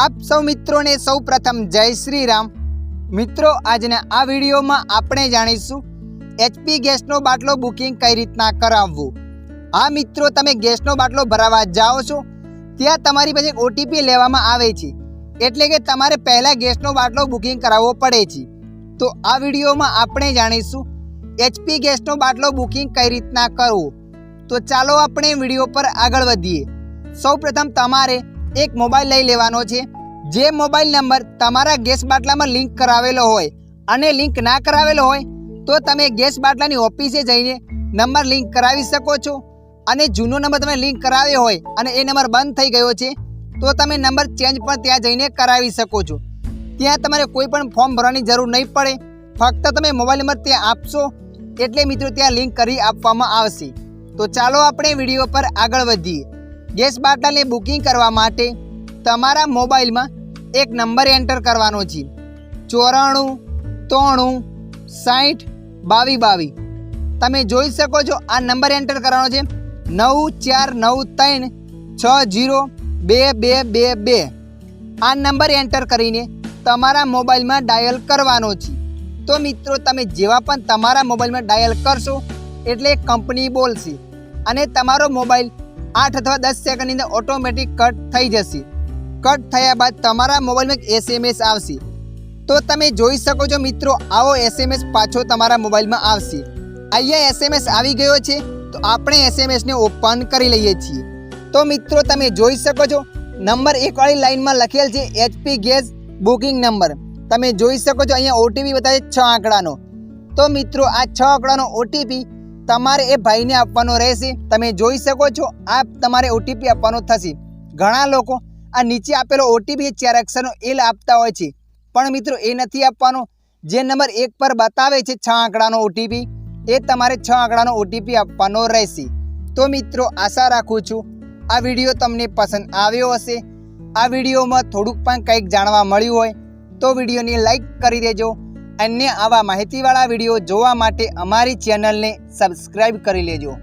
આપ સૌ મિત્રોને સૌ પ્રથમ જય શ્રી રામ મિત્રો, આજના આ વિડીયોમાં આપણે જાણીશું એચપી ગેસનો બાટલો બુકિંગ કઈ રીતના કરાવવું. હા મિત્રો, તમે ગેસનો બાટલો ભરાવા જાઓ છો, ત્યાં તમારી પાસે ઓટીપી લેવામાં આવે છે. એટલે કે તમારે પહેલાં ગેસનો બાટલો બુકિંગ કરાવવો પડે છે. તો આ વિડીયોમાં આપણે જાણીશું એચપી ગેસનો બાટલો બુકિંગ કઈ રીતના કરવો. તો ચાલો આપણે વીડિયો પર આગળ વધીએ. સૌપ્રથમ તમારે એક મોબાઈલ લઈ લેવાનો છે. જે મોબાઈલ નંબર તમારા ગેસ બાટલામાં લિંક કરાવેલો હોય અને લિંક ના કરાવેલો હોય, તો તમે ગેસ બાટલાની ઓફિસે જઈને નંબર લિંક કરાવી શકો છો. અને જૂનો નંબર તમે લિંક કરાવ્યો હોય અને એ નંબર બંધ થઈ ગયો છે, તો તમે નંબર ચેન્જ પણ ત્યાં જઈને કરાવી શકો છો. ત્યાં તમારે કોઈ પણ ફોર્મ ભરવાની જરૂર નહીં પડે. ફક્ત તમે મોબાઈલ નંબર ત્યાં આપશો, એટલે મિત્રો ત્યાં લિંક કરી આપવામાં આવશે. તો ચાલો આપણે વીડિયો પર આગળ વધીએ. ગેસ બાટલાને બુકિંગ કરવા માટે તમારા મોબાઈલમાં એક નંબર એન્ટર કરવાનો છે. ચોરાણું ત્રણું સાઠ બાવી બાવી. તમે જોઈ શકો છો આ નંબર એન્ટર કરવાનો છે. નવ, ચાર, નવ, ત્રણ, છ, જીરો, બે બે બે બે. આ નંબર એન્ટર કરીને તમારા મોબાઈલમાં ડાયલ કરવાનો છે. તો મિત્રો, તમે જેવા પણ તમારા મોબાઈલમાં ડાયલ કરશો, એટલે કંપની બોલશે અને તમારો મોબાઈલ આઠ અથવા દસ સેકન્ડની અંદર ઓટોમેટિક કટ થઈ જશે. કટ થયા બાદ તમારા મોબાઈલમાં એક એસએમએસ આવશે. તો તમે જોઈ શકો છો મિત્રો, આવો એસએમએસ પાછો તમારા મોબાઈલમાં આવશે. અહીંયા એસએમએસ આવી ગયો છે, તો આપણે એસએમએસને ઓપન કરી લઈએ છીએ. તો મિત્રો, તમે જોઈ શકો છો, નંબર એકવાળી લાઇનમાં લખેલ છે એચપી ગેસ બુકિંગ નંબર. તમે જોઈ શકો છો, અહીંયા ઓટીપી બતાવે છે આંકડાનો. તો મિત્રો, આ છ આંકડાનો ઓટીપી તમારે એ ભાઈને આપવાનો રહેશે. તમે જોઈ શકો છો, આ તમારે ઓટીપી આપવાનો થશે. ઘણા લોકો આ નીચે આપેલો ઓટીપી ચાર અક્ષરનો એલ આપતા હોય છે. પણ મિત્રો, એ નથી આપવાનો. જે નંબર એક પર બતાવે છે છ આંકડાનો ઓટીપી એ તમારે છ આંકડાનો ઓટીપી આપવાનો રહેશે. તો મિત્રો, આશા રાખું છું, આ વીડિયો તમને પસંદ આવ્યો હશે. આ વિડીયોમાં થોડુંક પણ કંઈક જાણવા મળ્યું હોય, તો વિડીયોને લાઈક કરી દેજો. અન્ય આવા માહિતીવાળા વીડિયો જોવા માટે અમારી ચેનલને સબસ્ક્રાઈબ કરી લેજો.